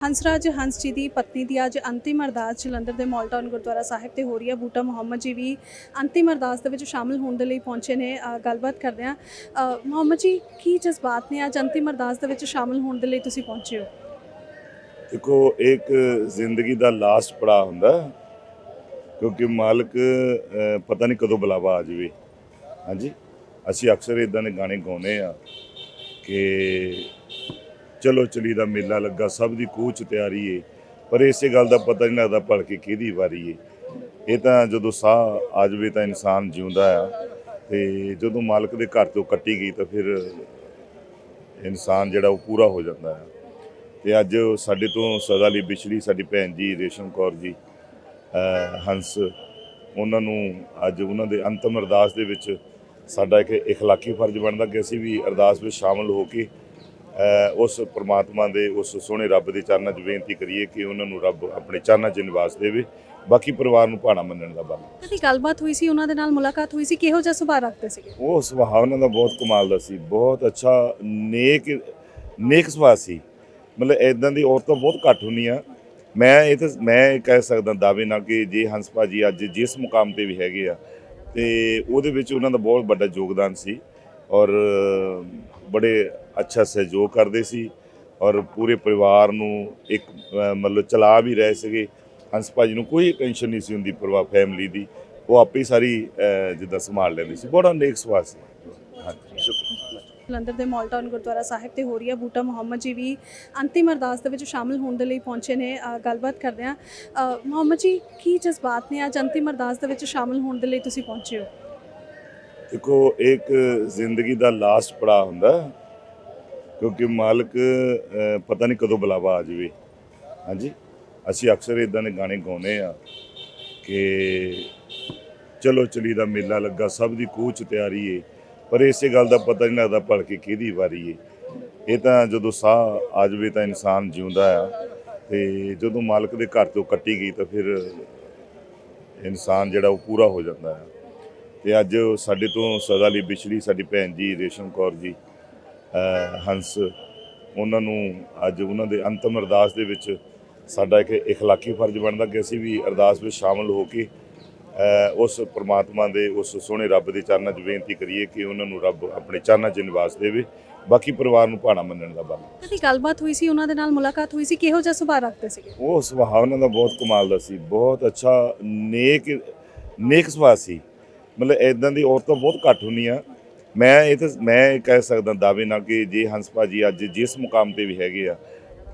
ਹੰਸਰਾਜ ਹੰਸ ਜੀ ਦੀ ਪਤਨੀ ਦੀ ਅੱਜ ਅੰਤਿਮ ਅਰਦਾਸ ਜਲੰਧਰ ਦੇ ਮੌਲਟਾਊਨ ਗੁਰਦੁਆਰਾ ਸਾਹਿਬ ਤੇ ਹੋ ਰਹੀ ਹੈ। ਬੂਟਾ ਮੁਹੰਮਦ ਜੀ ਵੀ ਅੰਤਿਮ ਅਰਦਾਸ ਦੇ ਵਿੱਚ ਸ਼ਾਮਲ ਹੋਣ ਦੇ ਲਈ ਪਹੁੰਚੇ ਨੇ। ਗੱਲਬਾਤ ਕਰਦੇ ਆ ਮੁਹੰਮਦ ਜੀ, ਕੀ ਜਜ਼ਬਾਤ ਨੇ ਅੱਜ ਅੰਤਿਮ ਅਰਦਾਸ ਦੇ ਵਿੱਚ ਸ਼ਾਮਲ ਹੋਣ ਦੇ ਲਈ ਤੁਸੀਂ ਪਹੁੰਚੇ ਹੋ? ਦੇਖੋ, ਇੱਕ ਜ਼ਿੰਦਗੀ ਦਾ ਲਾਸਟ ਪੜਾ ਹੁੰਦਾ ਕਿਉਂਕਿ ਮਾਲਕ ਪਤਾ ਨਹੀਂ ਕਦੋਂ ਬੁਲਾਵਾ ਆ ਜਾਵੇ। ਹਾਂਜੀ? ਅਸੀਂ ਅਕਸਰ ਇਦਾਂ ਦੇ ਗਾਣੇ ਗਾਉਂਦੇ ਆ ਕਿ ਚਲੋ ਚਲੀ ਦਾ ਮੇਲਾ ਲੱਗਾ, ਸਭ ਦੀ ਕੂਚ ਤਿਆਰੀ ਏ। ਪਰ ਇਸੇ ਗੱਲ ਦਾ ਪਤਾ ਨਹੀਂ ਲੱਗਦਾ ਭਲਕੇ ਕਿਹਦੀ ਵਾਰੀ ਏ। ਇਹ ਤਾਂ ਜਦੋਂ ਸਾਹ ਆ ਜਾਵੇ ਤਾਂ ਇਨਸਾਨ ਜਿਉਂਦਾ ਆ। ਤੇ ਜਦੋਂ ਮਾਲਕ ਦੇ ਘਰ ਤੋਂ ਕੱਟੀ ਗਈ ਤਾਂ ਫਿਰ ਇਨਸਾਨ ਜਿਹੜਾ ਉਹ ਪੂਰਾ ਹੋ ਜਾਂਦਾ ਹੈ ਤੇ ਅੱਜ ਸਾਡੇ ਤੋਂ ਸਦਾ ਲਈ ਵਿਛੜੀ ਸਾਡੀ ਭੈਣ ਜੀ ਰੇਸ਼ਮ ਕੌਰ ਜੀ ਹੰਸ, ਉਹਨਾਂ ਨੂੰ ਅੱਜ ਉਹਨਾਂ ਦੇ ਅੰਤਮ ਅਰਦਾਸ ਦੇ ਵਿੱਚ ਸਾਡਾ ਇੱਕ ਇਖਲਾਕੀ ਫਰਜ਼ ਬਣਦਾ ਕਿ ਅਸੀਂ ਵੀ ਅਰਦਾਸ ਵਿੱਚ ਸ਼ਾਮਲ ਹੋ ਕੇ ਉਸ ਪ੍ਰਮਾਤਮਾ ਦੇ ਉਸ ਸੋਹਣੇ ਰੱਬ ਦੇ ਚਰਨਾਂ 'ਚ ਬੇਨਤੀ ਕਰੀਏ ਕਿ ਉਹਨਾਂ ਨੂੰ ਰੱਬ ਆਪਣੇ ਚਰਨਾਂ 'ਚ ਨਿਵਾਸ ਦੇਵੇ। ਬਾਕੀ ਪਰਿਵਾਰ ਨੂੰ ਭਾਣਾ ਮੰਨਣ ਦਾ ਬਲ ਕਦੀ ਗੱਲਬਾਤ ਹੋਈ ਸੀ ਉਹਨਾਂ ਦੇ ਨਾਲ ਮੁਲਾਕਾਤ ਹੋਈ ਸੀ? ਕਿਹੋ ਜਿਹਾ ਸੁਭਾਅ ਰੱਖਦੇ ਸੀਗੇ? ਉਹ ਸੁਭਾਅ ਉਹਨਾਂ ਦਾ ਬਹੁਤ ਕਮਾਲ ਦਾ ਸੀ। ਬਹੁਤ ਅੱਛਾ ਨੇਕ ਨੇਕ ਸੁਭਾਅ ਸੀ। ਮਤਲਬ ਇਦਾਂ ਦੀ ਔਰਤਾਂ ਬਹੁਤ ਘੱਟ ਹੁੰਦੀਆਂ। ਮੈਂ ਇਹ ਤਾਂ ਮੈਂ ਕਹਿ ਸਕਦਾ ਦਾਅਵੇ ਨਾਲ ਕਿ ਜੇ ਹੰਸ ਭਾਜੀ ਅੱਜ ਜਿਸ ਮੁਕਾਮ ਤੇ ਵੀ ਹੈਗੇ ਆ ਤੇ ਉਹਦੇ ਵਿੱਚ ਉਹਨਾਂ ਦਾ ਬਹੁਤ ਵੱਡਾ ਯੋਗਦਾਨ ਸੀ। ਔਰ ਬੜੇ ਅੱਛਾ ਸਹਿਯੋਗ ਕਰਦੇ ਸੀ ਔਰ ਪੂਰੇ ਪਰਿਵਾਰ ਨੂੰ ਇੱਕ ਮਤਲਬ ਚਲਾ ਵੀ ਰਹੇ ਸੀਗੇ। ਹੰਸ ਭਾਜੀ ਨੂੰ ਕੋਈ ਟੈਨਸ਼ਨ ਨਹੀਂ ਸੀ ਹੁੰਦੀ ਪਰਿਵਾਰ ਫੈਮਿਲੀ ਦੀ। ਉਹ ਆਪੇ ਸਾਰੀ ਜਿੱਦਾਂ ਸੰਭਾਲ ਲੈਂਦੇ ਸੀ। ਬੜਾ ਨੇਕ ਸੁਭਾਅ ਸੀ। ਹਾਂਜੀ ਸ਼ੁਕਰੀਆ। ਜਲੰਧਰ ਦੇ ਮੌਲਟਾਊਨ ਗੁਰਦੁਆਰਾ ਸਾਹਿਬ ਤੇ ਹੋ ਰਹੀ ਹੈ ਬੂਟਾ ਮੁਹੰਮਦ ਜੀ ਵੀ ਅੰਤਿਮ ਅਰਦਾਸ ਦੇ ਵਿੱਚ ਸ਼ਾਮਲ ਹੋਣ ਦੇ ਲਈ ਪਹੁੰਚੇ ਨੇ। ਗੱਲਬਾਤ ਕਰਦੇ ਆ ਮੁਹੰਮਦ ਜੀ ਕੀ ਜਜ਼ਬਾਤ ਨੇ ਅੱਜ ਅੰਤਿਮ ਅਰਦਾਸ ਦੇ ਵਿੱਚ ਸ਼ਾਮਲ ਹੋਣ ਦੇ ਲਈ ਤੁਸੀਂ ਪਹੁੰਚੇ ਹੋ? ਦੇਖੋ ਇੱਕ ਜ਼ਿੰਦਗੀ ਦਾ ਲਾਸਟ ਪੜਾ ਹੁੰਦਾ। ਕਿਉਂਕਿ ਮਾਲਕ ਪਤਾ ਨਹੀਂ ਕਦੋਂ ਬੁਲਾਵਾ ਆ ਜਾਵੇ। ਹਾਂਜੀ? ਅਸੀਂ ਅਕਸਰ ਇਦਾਂ ਦੇ ਗਾਣੇ ਗਾਉਂਦੇ ਆ ਕਿ ਚਲੋ ਚਲੀ ਦਾ ਮੇਲਾ ਲੱਗਾ, ਸਭ ਦੀ ਕੂਚ ਤਿਆਰੀ ਏ, ਪਰ ਇਸੇ ਗੱਲ ਦਾ ਪਤਾ ਨਹੀਂ ਲੱਗਦਾ ਭਲਕੇ ਕਿਹਦੀ ਵਾਰੀ ਏ। ਇਹ ਤਾਂ ਜਦੋਂ ਸਾਹ ਆ ਜਾਵੇ ਤਾਂ ਇਨਸਾਨ ਜਿਉਂਦਾ ਆ ਤੇ ਜਦੋਂ ਮਾਲਕ ਦੇ ਘਰ ਤੋਂ ਕੱਟੀ ਗਈ ਤਾਂ ਫਿਰ ਇਨਸਾਨ ਜਿਹੜਾ ਉਹ ਪੂਰਾ ਹੋ ਜਾਂਦਾ ਹੈ ਤੇ ਅੱਜ ਸਾਡੇ ਤੋਂ ਸਦਾ ਲਈ ਵਿਛੜੀ ਸਾਡੀ ਭੈਣ ਜੀ ਰੇਸ਼ਮ ਕੌਰ ਜੀ ਹੰਸ ਉਹਨਾਂ ਨੂੰ ਅੱਜ ਉਹਨਾਂ ਦੇ ਅੰਤਮ ਅਰਦਾਸ ਦੇ ਵਿੱਚ ਸਾਡਾ ਇੱਕ ਇਖਲਾਕੀ ਫਰਜ਼ ਬਣਦਾ ਕਿ ਅਸੀਂ ਵੀ ਅਰਦਾਸ ਵਿੱਚ ਸ਼ਾਮਲ ਹੋ ਕੇ ਉਸ ਪ੍ਰਮਾਤਮਾ ਦੇ ਉਸ ਸੋਹਣੇ ਰੱਬ ਦੇ ਚਰਨਾਂ 'ਚ ਬੇਨਤੀ ਕਰੀਏ ਕਿ ਉਹਨਾਂ ਨੂੰ ਰੱਬ ਆਪਣੇ ਚਰਨਾਂ 'ਚ ਨਿਵਾਸ ਦੇਵੇ। ਬਾਕੀ ਪਰਿਵਾਰ ਨੂੰ ਭਾਣਾ ਮੰਨਣ ਦਾ ਬਲ ਕਦੀ ਗੱਲਬਾਤ ਹੋਈ ਸੀ ਉਹਨਾਂ ਦੇ ਨਾਲ ਮੁਲਾਕਾਤ ਹੋਈ ਸੀ? ਕਿਹੋ ਜਿਹਾ ਸੁਭਾਅ ਰੱਖਦੇ ਸੀਗੇ? ਉਹ ਸੁਭਾਅ ਉਹਨਾਂ ਦਾ ਬਹੁਤ ਕਮਾਲ ਦਾ ਸੀ। ਬਹੁਤ ਅੱਛਾ ਨੇਕ ਨੇਕ ਸੁਭਾਅ ਸੀ। ਮਤਲਬ ਇਦਾਂ ਦੀ ਔਰਤਾਂ ਬਹੁਤ ਘੱਟ ਹੁੰਦੀਆਂ। ਮੈਂ ਇਹ ਤਾਂ, ਮੈਂ ਇਹ ਕਹਿ ਸਕਦਾ ਦਾਅਵੇ ਨਾਲ ਕਿ ਜੇ ਹੰਸ ਭਾਜੀ ਅੱਜ ਜਿਸ ਮੁਕਾਮ ਤੇ ਵੀ ਹੈਗੇ ਆ,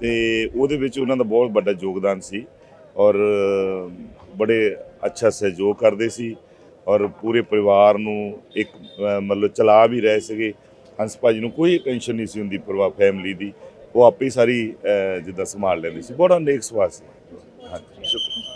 ਤੇ ਉਹਦੇ ਵਿੱਚ ਉਹਨਾਂ ਦਾ ਬਹੁਤ ਵੱਡਾ ਯੋਗਦਾਨ ਸੀ ਔਰ ਬੜੇ ਅੱਛਾ ਸਹਿਯੋਗ ਕਰਦੇ ਸੀ ਔਰ ਪੂਰੇ ਪਰਿਵਾਰ ਨੂੰ ਇੱਕ ਮਤਲਬ ਚਲਾ ਵੀ ਰਹੇ ਸੀਗੇ। ਹੰਸ ਭਾਜੀ ਨੂੰ ਕੋਈ ਟੈਨਸ਼ਨ ਨਹੀਂ ਸੀ ਹੁੰਦੀ ਪਰਿਵਾਰ ਫੈਮਿਲੀ ਦੀ। ਉਹ ਆਪੇ ਸਾਰੀ ਜਿੱਦਾਂ ਸੰਭਾਲ ਲੈਂਦੇ ਸੀ। ਬੜਾ ਨੇਕ ਸੁਭਾਅ ਸੀ। ਹਾਂਜੀ, ਸ਼ੁਕਰੀਆ।